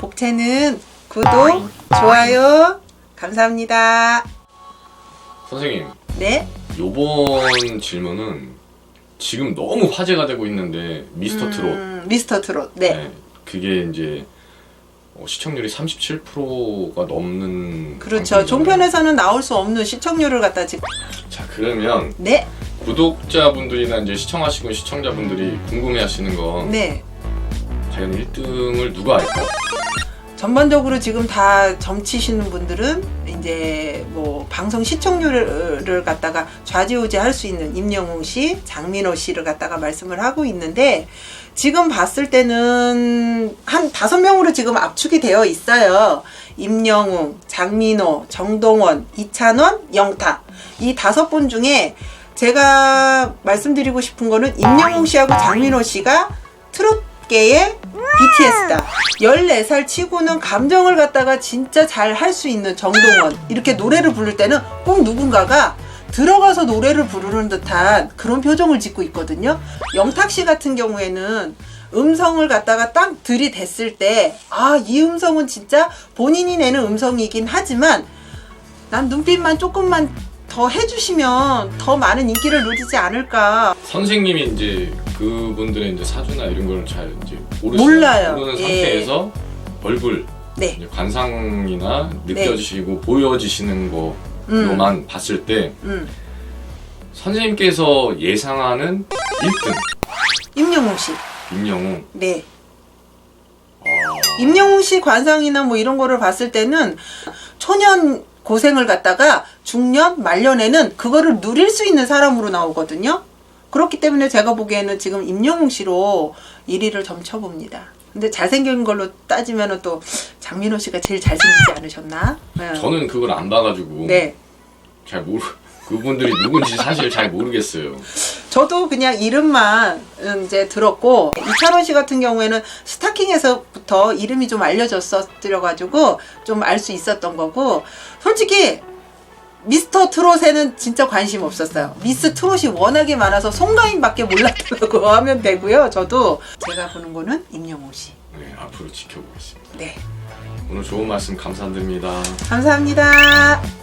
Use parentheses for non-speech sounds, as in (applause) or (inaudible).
복채는 구독, 좋아요, 감사합니다. 선생님, 네. 요번 질문은 지금 너무 화제가 되고 있는데 미스터 트롯. 음, 미스터 트롯. 네. 네, 그게 이제 어, 시청률이 37%가 넘는 그렇죠. 방송이잖아요. 종편에서는 나올 수 없는 시청률을 갖다 지금. 자, 그러면 네. 구독자분들이나 이제 시청하시고 시청자분들이 궁금해하시는 건 네. 과연 1등을 누가 할까? 전반적으로 지금 다 점치시는 분들은 이제 뭐 방송 시청률을 갖다가 좌지우지 할 수 있는 임영웅 씨, 장민호 씨를 갖다가 말씀을 하고 있는데 지금 봤을 때는 한 다섯 명으로 지금 압축이 되어 있어요. 임영웅, 장민호, 정동원, 이찬원, 영탁 이 다섯 분 중에 제가 말씀드리고 싶은 거는 임영웅 씨하고 장민호 씨가 트롯계의 BTS다. 14살 치고는 감정을 갖다가 진짜 잘 할 수 있는 정동원. 이렇게 노래를 부를 때는 꼭 누군가가 들어가서 노래를 부르는 듯한 그런 표정을 짓고 있거든요. 영탁 씨 같은 경우에는 음성을 갖다가 딱 들이댔을 때, 아, 이 음성은 진짜 본인이 내는 음성이긴 하지만 난 눈빛만 조금만 더 해주시면 더 많은 인기를 누리지 않을까. 선생님이 이제 그분들의 이제 사주나 이런 걸 잘 이제 모르시는 몰라요. 모르는 예. 상태에서 얼굴 네. 이제 관상이나 느껴지시고 보여지시는 거로만 봤을 때 음. 선생님께서 예상하는 1등 임영웅 씨. 임영웅 네. 임영웅 씨 관상이나 뭐 이런 거를 봤을 때는 초년 고생을 갖다가 중년 말년에는 그거를 누릴 수 있는 사람으로 나오거든요. 그렇기 때문에 제가 보기에는 지금 임영웅 씨로 1위를 점쳐봅니다. 근데 잘생긴 걸로 따지면 또 장민호 씨가 제일 잘생기지 않으셨나? 네. 저는 그걸 안 봐가지고 네. 잘 모르 그분들이 누군지 사실 잘 모르겠어요. 저도 그냥 이름만 음, 이제 들었고 이찬원 씨 같은 경우에는 스타킹에서부터 이름이 좀 알려졌었더라가지고 좀 알 수 있었던 거고 솔직히 미스터 트롯에는 진짜 관심 없었어요. 미스 트롯이 워낙에 많아서 송가인밖에 몰랐다고 (laughs) 하면 되고요. 저도 제가 보는 거는 임영웅 씨. 네, 앞으로 지켜보겠습니다. 네, 오늘 좋은 말씀 감사드립니다. 감사합니다.